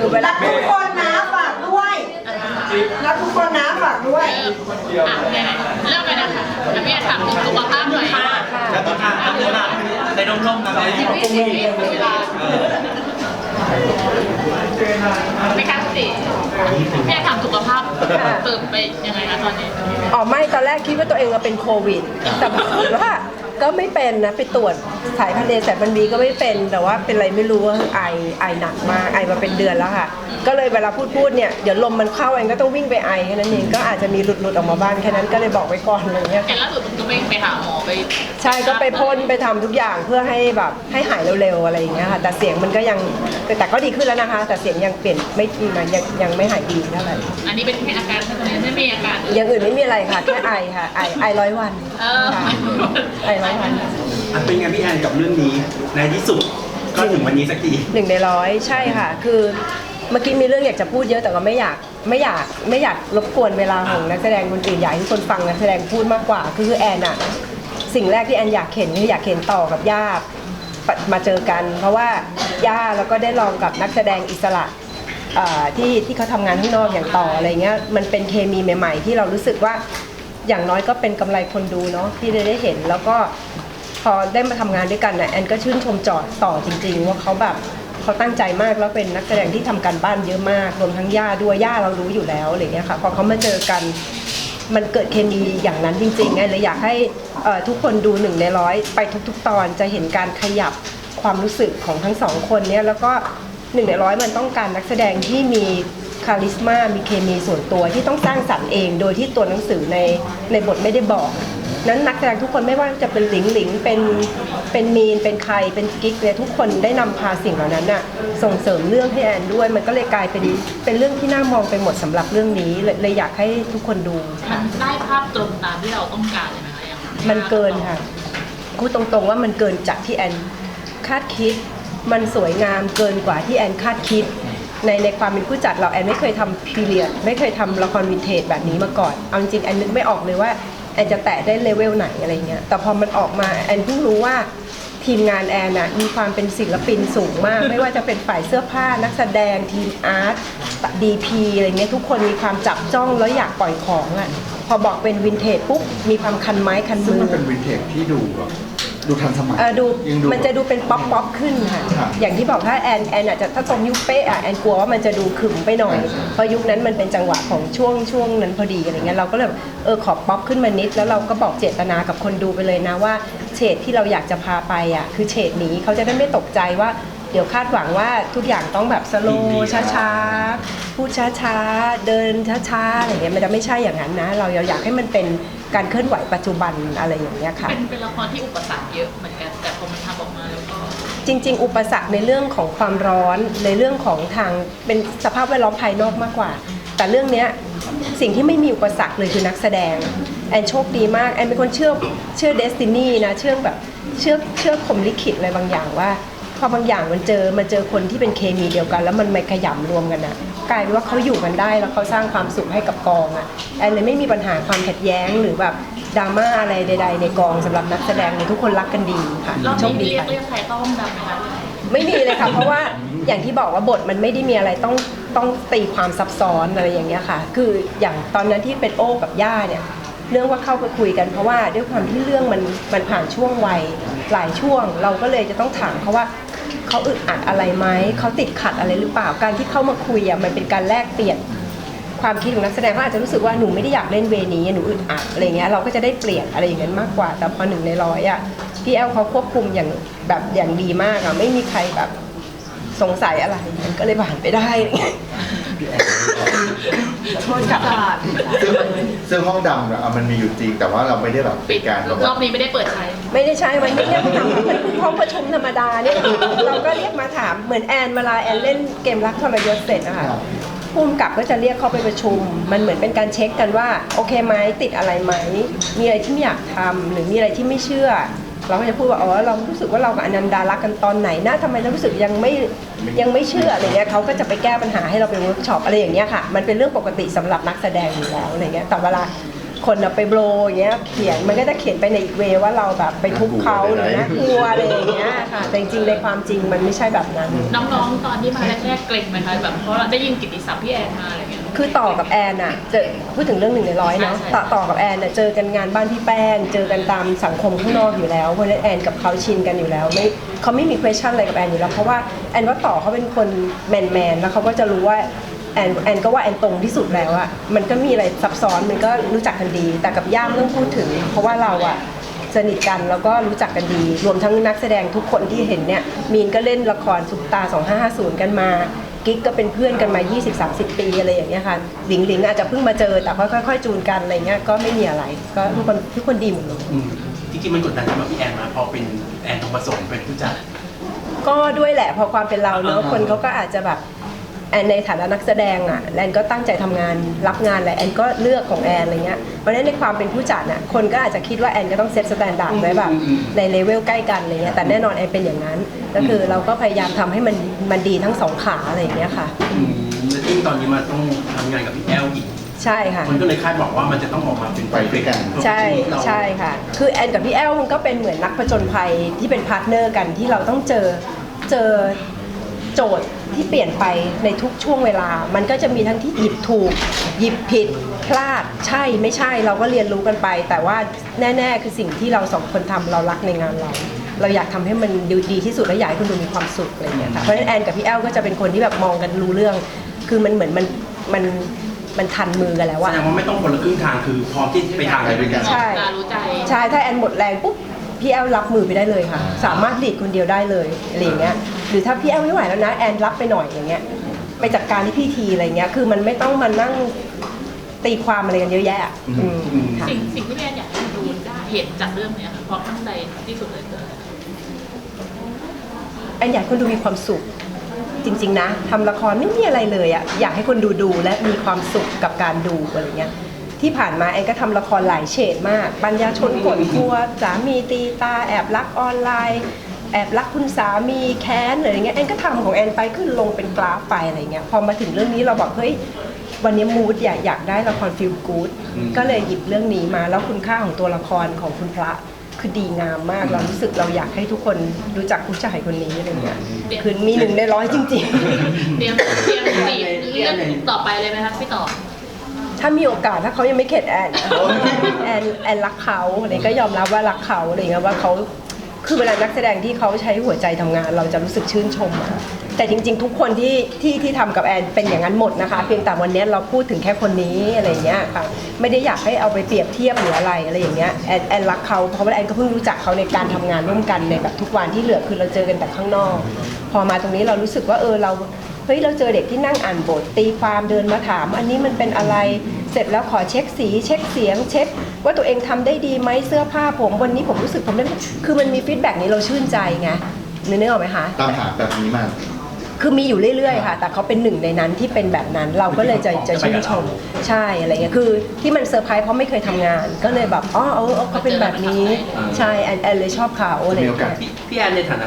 คือเวลารักทุกคนนะฝากด้วยรักทุกคนนะฝากด้วย อะเนี่ยเริ่มเลยนะคะแล้วพี่จะถามถึงสุขภาพหน่อยค่ะแล้วต้นทางต้นทางในร่มๆนะชีวิตชีวิตเวลาไม่กล้าสิพี่จะถามสุขภาพตื่นไปยังไงคะตอนนี้ อ๋อไม่ตอนแรกคิดว่าตัวเองมาเป็นโควิด แต่ปรากฏว่า ก็ไม่เป็นนะไปตรวจสายพันธุ์เดสายพันธุ์บีก็ไม่เป็นแต่ว่าเป็นอะไรไม่รู้ว่าไอไอหนักมากไอมาเป็นเดือนแล้วค่ะ ก็เลยเวลาพูดพูดเนี่ยเดี๋ยวลมมันเข้าเองก็ต้องวิ่งไปไอแค่นั้นเองก็อาจจะมีหลุดหลุดๆออกมาบ้างแค่นั้นก็เลยบอกไว้ก่อนอะไรเงี้ยเห็นล่าสุดมันก็ไปไปหาหมอไปใช่ก็ไปพ่นไปทำทุกอย่างเพื่อให้แบบให้หายเร็วๆอะไรอย่างเงี้ยค่ะ แต่เสียงมันก็ยังแต่แต่ก็ดีขึ้นแล้วนะคะ แต่เสียงยังเปลี่ยนไม่มันยังยังไม่หายดีเท่าไหร่อันนี้เป็นแค่อาการเท่านั้นไม่มีอาการอย่างอื่นไม่มีอะไรค่ะแค่ไอค่ะไอไอร้อยวันเออค่ะไอร้อยวันอะเป็นไงพี่แอนกับเรื่องนี้ ในที่สุดก็ถึงวันนี้สักทีหนึ่งในร้อยใช่ค่ะ คือเมื่อกี้มีเรื่องอยากจะพูดเยอะแต่ก็ไม่อยากไม่อยากไม่อยากรบกวนเวลาของนักแสดงคนอื่นอยากให้ทุกคนฟังนักแสดงพูดมากกว่า คือคือแอนอะสิ่งแรกที่แอนอยากเห็นคืออยากเห็นต่อกับย่ามาเจอกัน เพราะว่าย่าแล้วก็ได้ลองกับนักแสดงอิสระเอ่อที่ที่เขาทำงานข้างนอกอย่างต่ออะไรเงี้ยมันเป็นเคมีใหม่ ๆ ที่เรารู้สึกว่า อย่างน้อยก็เป็นกำไรคนดูเนาะที่ได้ได้เห็นแล้วก็พอได้มาทำงานด้วยกันนี่ยแอนก็ชื่นชมจอดต่อจริง ๆ ว่าเขาแบบเขาตั้งใจมากแล้วเป็นนักแสดงที่ทำการบ้านเยอะมาก รวมทั้งย่าด้วยย่าเรารู้อยู่แล้วอะไรเงี้ยค่ะพอเขามาเจอกันมันเกิดเคมีอย่างนั้นจริงๆไงเลยอยากให้ทุกคนดูหนึ่งในร้อยไปทุกๆ ตอนจะเห็นการขยับความรู้สึกของทั้งสองคนเนี้ยแล้วก็หนึ่งในร้อยมันต้องการนักแสดงที่มี คาลิสมามีเคมีส่วนตัวที่ต้องสร้างสรรค์เอง โดยที่ตัวหนังสือในในบทไม่ได้บอก นั้นนักแสดงทุกคนไม่ว่าจะเป็นหลิงหลิงเป็นเป็นมีนเป็นใครเป็นกิ๊กเนี่ยทุกคนได้นำพาสิ่งเหล่านั้นน่ะส่งเสริมเรื่องให้แอนด้วย มันก็เลยกลายเป็นเป็นเรื่องที่น่ามองไปหมดสำหรับเรื่องนี้เลยเลยอยากให้ทุกคนดูมันได้ภาพตรงตามที่เราต้องการเลยไหมคะอย่างมันเกินค่ะพูดตรงๆว่ามันเกินจากที่แอนคาดคิด มันสวยงามเกินกว่าที่แอนคาดคิด ในในความเป็นผู้จัดเราแอนไม่เคยทำพีเรียดไม่เคยทำละครวินเทจแบบนี้มาก่อน เอาจริงแอนนึกไม่ออกเลยว่าแอนจะแตะได้เลเวลไหนอะไรเงี้ยแต่พอมันออกมาแอนเพิ่งรู้ว่าทีมงานแอนน่ะมีความเป็นศิลปินสูงมาก ไม่ว่าจะเป็นฝ่ายเสื้อผ้านักแสดงทีมอาร์ตดีพีอะไรเงี้ยทุกคนมีความจับจ้องแล้วอยากปล่อยของอะพอบอกเป็นวินเทจปุ๊บมีความคันไม้คันซึ่งมันเป็นวินเทจที่ดูแบบ ดูทันสมัยเออดูยังมันจะดูเป็นป๊อปป๊อปขึ้นค่ะ ครับอย่างที่บอกถ้าแอนแอนอาจจะถ้าตรงยุคเป๊ะอะแอนกลัวว่ามันจะดูขึมไปหน่อยใช่ เพราะยุคนั้นมันเป็นจังหวะของช่วงช่วงนั้นพอดีอะไรเงี้ยเราก็เลยแบบเออขอป๊อปขึ้นมานิด แล้วเราก็บอกเจตนากับคนดูไปเลยนะว่าเฉดที่เราอยากจะพาไปอะคือเฉดนี้เขาจะได้ไม่ตกใจว่า เดี๋ยวคาดหวังว่าทุกอย่างต้องแบบสโลช้าๆ พูดช้าๆ เดินช้าๆ อะไรเงี้ยมันจะไม่ใช่อย่างนั้นนะ เราอยากให้มันเป็น การเคลื่อนไหวปัจจุบันอะไรอย่างเงี้ยค่ะ เป็นเป็นละครที่อุปสรรคเยอะเหมือนกันแต่พอมันทำออกมาแล้วก็จริง ๆ อุปสรรคในเรื่องของความร้อนในเรื่องของทางเป็นสภาพแวดล้อมภายนอกมากกว่า แต่เรื่องเนี้ยสิ่งที่ไม่มีอุปสรรคเลยคือนักแสดงแอนโชคดีมากแอนเป็นคนเชื่อเชื่อเดสตินีนะเชื่อแบบเชื่อเชื่อผมลิขิตอะไรบางอย่างว่าพอบางอย่างมันเจอมันเจอคนที่เป็นเคมีเดียวกัน แล้วมันมาขยำรวมกันอะ กลายเป็นว่าเขาอยู่กันได้แล้วเขาสร้างความสุขให้กับกองอะแอนเลยไม่มีปัญหาความขัดแย้งหรือแบบดราม่าอะไรใด ๆ ในกองสำหรับนักแสดงเลยทุกคนรักกันดีค่ะรอบโชคนี้ดีเรียกค่ะ เรียกใครต้องดำไหมคะไม่มีเลยค่ะ เพราะว่าอย่างที่บอกว่าบทมันไม่ได้มีอะไรต้องต้องตีความซับซ้อนอะไรอย่างเงี้ยค่ะ คืออย่างตอนนั้นที่เป็นโอ้กับย่าเนี่ยเรื่องว่าเข้าไปคุยกันเพราะว่าด้วยความที่เรื่องมันมันผ่านช่วงวัยหลายช่วง เราก็เลยจะต้องถามเขาว่า เขาอึดอัดอะไรไหมเขาติดขัดอะไรหรือเปล่าการที่เข้ามาคุยอะมันเป็นการแลกเปลี่ยนความคิดของนักแสดงเขาอาจจะรู้สึกว่าหนูไม่ได้อยากเล่นเวนี้หนูอึดอัดอะไรเงี้ยเราก็จะได้เปลี่ยนอะไรอย่างนั้นมากกว่า แต่พอหนึ่งในร้อยอะพี่แอลเขาควบคุมอย่างแบบอย่างดีมากอะไม่มีใครแบบสงสัยอะไรมันก็เลยผ่านไปได้ อะไรเงี้ยโทษค่ะซึ่งซึ่งห้องดำอะมันมีอยู่จริง แต่ว่าเราไม่ได้แบบปิเป็ดนการแบบรอว่าบนี้ไม่ได้เปิดใช้ ไม่ได้ใช้มันไม่เรียกมาถามมันคือห้องประชุมธรรมดาเนี่ยเราก็เรียกมาถามเหมือนแอนเวลาแอนเล่นเกมรักทรยศเสร็จนะคะครับภูมิกับก็จะเรียกเข้าไปประชุม มันเหมือนเป็นการเช็คกันว่า โอเคไหมติดอะไรไหมมีอะไรที่ไม่อยากทำหรือมีอะไรที่ไม่เชื่อ เราก็จะพูดว่าอ๋อเรารู้สึกว่าเรากับอนันดารักกันตอนไหนนะทำไมเรารู้สึกยังไม่ยังไม่เชื่ออะไรเงี้ยเขาก็จะไปแก้ปัญหาให้เราไปเวิร์กช็อปอะไรอย่างเงี้ยค่ะ มันเป็นเรื่องปกติสำหรับนักแสดงอยู่แล้วอะไรเงี้ยแต่เวลา คนอะไปโบรอย่างเงี้ยเขียนมันก็จะเขียนไปในอีกเวย์ว่าเราแบบไปทุบเขาหรือน่ากลัวอะไรอย่างเงี้ยค่ะแต่จริงๆในความจริงมันไม่ใช่แบบนั้น น้องๆ ตอนที่มาแรกๆเกรงไหมคะแบบเพราะเราได้ยินกิตติศัพท์พี่แอนมาอะไรเงี้ย คือต่อกับแอนอะเจอพูดถึงเรื่องหนึ่งในร้อยเนาะใช่ใช่ ต่อต่อกับแอนอะเจอกันงานบ้านพี่แป้งเจอกันตามสังคมข้างนอกอยู่แล้วเพราะฉะนั้นแอนกับเขาชินกันอยู่แล้วไม่เขาไม่มี question อะไรกับแอนอยู่แล้วเพราะว่าแอนว่าต่อเขาเป็นคนแมนแมนๆแล้วเขาก็จะรู้ว่า แอนแอนก็ว่าแอนตรงที่สุดแล้วอะมันก็มีอะไรซับซ้อนมันก็รู้จักกันดี แต่กับย่ามไม่ต้องพูดถึง เพราะว่าเราอะสนิทกันแล้วก็รู้จักกันดี รวมทั้งนักแสดงทุกคนที่เห็นเนี่ยมีนก็เล่นละครซุปตา 2550 กันมากิ๊กก็เป็นเพื่อนกันมา 20-30 ปีอะไรอย่างเงี้ยค่ะหลิงหลิงอาจจะเพิ่งมาเจอแต่ค่อยๆ จูนกันอะไรเงี้ยก็ไม่มีอะไร ก็ทุกคนทุกคนดีหมดเลยอืมจริงๆมันกดดันสำหรับพี่แอนมาพอเป็นแอนทองผสมเป็นผู้จัดก็ด้วยแหละพอความเป็นเราเนอะอ่าคนเขาก็อาจจะแบบ แอนในฐานะนักแสดงอะแอนก็ตั้งใจทำงานรับงานแหละแอนก็เลือกของแอนอะไรเงี้ยเพราะฉะนั้นในความเป็นผู้จัดน่ะคนก็อาจจะคิดว่าแอนก็ต้องเซตสแตนดาร์ดไว้แบบในเลเวลใกล้กันอะไรเงี้ยแต่แน่นอนแอนเป็นอย่างนั้น ก็คือเราก็พยายามทำให้มันมันดีทั้งสองขาอะไรอย่างเงี้ยค่ะอืมแล้วยิ่งตอนนี้มาต้องทำงานกับพี่แอลอีกใช่ค่ะมันก็เลยคาดหวังว่ามันจะต้องออกมาเป็นไปด้วยกัน ใช่ชีวิตเราใช่ค่ะ คือแอนกับพี่แอลมันก็เป็นเหมือนนักผจญภัยที่เป็นพาร์ทเนอร์กันที่เราต้องเจอเจอโจทย์ ที่เปลี่ยนไปในทุกช่วงเวลา มันก็จะมีทั้งที่หยิบถูก หยิบผิด พลาด ใช่ไม่ใช่เราก็เรียนรู้กันไป แต่ว่าแน่ ๆ คือสิ่งที่เราสองคนทำเรารักในงานเรา เราอยากทำให้มันดีดีที่สุดและอยากให้คุณดูมีความสุขอะไรอย่างเงี้ยค่ะเพราะฉะนั้นแอนกับพี่แอลก็จะเป็นคนที่แบบมองกันรู้เรื่อง คือมันเหมือนมันมันมันทันมือกันแล้วแสอะดงว่าไม่ต้องคนละครึ่งทางคือพร้อมที่ไปทางไปด้วยกัน ใช่ ตารู้ใจ ใช่ ถ้าแอนหมดแรงปุ๊บพี่แอลรับมือไปได้เลยค่ะ สามารถหลีดคนเดียวได้เลยอะไรอย่างเงี้ย หรือถ้าพี่แอลไม่ไหวแล้วนะแอนรับไปหน่อยอย่างเงี้ยไปจัดการที่พี่ทีอะไรเงี้ยคือมันไม่ต้องมานั่งตีความอะไรกันเยอะแยะอะอืมค่ะ สิ่งสิ่งที่พี่แอนอยากให้ดูได้เห็นจากเรื่องเนี้ยค่ะเพราะตั้งใจที่สุดเลยคือแอนอยากให้คนดูมีความสุข จริง ๆ นะทำละครไม่มีอะไรเลยอะอยากให้คนดูดูและมีความสุขกับการดูอะไรเงี้ยที่ผ่านมาแอนก็ทำละครหลายเฉดมาก ปัญญาชนผลทัวสามีตีตาแอบรักออนไลน์ แอบรักคุณสามีแค้นอะไรเงี้ยแอนก็ทำของแอนไปขึ้นลงเป็นกราฟไปอะไรเงี้ยพอมาถึงเรื่องนี้เราบอกเฮ้ยวันนี้มูดอยากอยากได้ละครฟิลกู๊ดก็เลยหยิบเรื่องนี้มาแล้วคุณค่าของตัวละครของคุณพระคือดีงามมากเรารู้สึกเราอยากให้ทุกคนรู้จักผู้ชายคนนี้อะไรเงี้ยคือมีหนึ่งในร้อยจริงเตรียมเตรียมจีบเรื่องต่อไปเลยไหมคะพี่ต่อๆถ้ามีโอกาสถ้าเขายังไม่เข็ดแอนแอนแอนรักเขาอะไรก็ยอมรับว่ารักเขาอะไรเงี้ยว่าเขา คือเวลานักแสดงที่เขาใช้หัวใจทำงาน เราจะรู้สึกชื่นชมอะแต่จริง ๆ ทุกคนที่ที่ที่ทำกับแอนเป็นอย่างนั้นหมดนะคะ เพียงแต่วันนี้เราพูดถึงแค่คนนี้อะไรเงี้ยค่ะไม่ได้อยากให้เอาไปเปรียบเทียบหรืออะไรอะไรอย่างเงี้ยแอนแอนรักเขาเพราะว่าแอนก็เพิ่งรู้จักเขาในการทำงานร่วมกันในแบบทุกวันที่เหลือคือเราเจอกันแต่ข้างนอก พอมาตรงนี้เรารู้สึกว่าเออเรา ฮ้ยเราเจอเด็กที่นั่งอ่านบท ตีความเดินมาถาม อันนี้มันเป็นอะไรเสร็จแล้วขอเช็คสี เช็คเสียง เช็ค ว่าตัวเองทำได้ดีไหมเสื้อผ้าผม วันนี้ผมรู้สึกผมได้คือมันมีฟีดแบ็กนี้เราชื่นใจไงนึกนึกออกไหมคะตามหาแบบนี้มาคือมีอยู่เรื่อยๆค่ะ แต่เขาเป็นหนึ่งในนั้นที่เป็นแบบนั้น เราก็เลยจะจะชื่นชม ใช่อะไรเงี้ย คือที่มันเซอร์ไพรส์เพราะไม่เคยทำงาน ก็เลยแบบ อ๋อเออเออเขาเป็นแบบนี้ ใช่ แอนแอนเลยชอบเขาอะไรมีเงี้โอกาสยพี่พี่แอนในฐานะ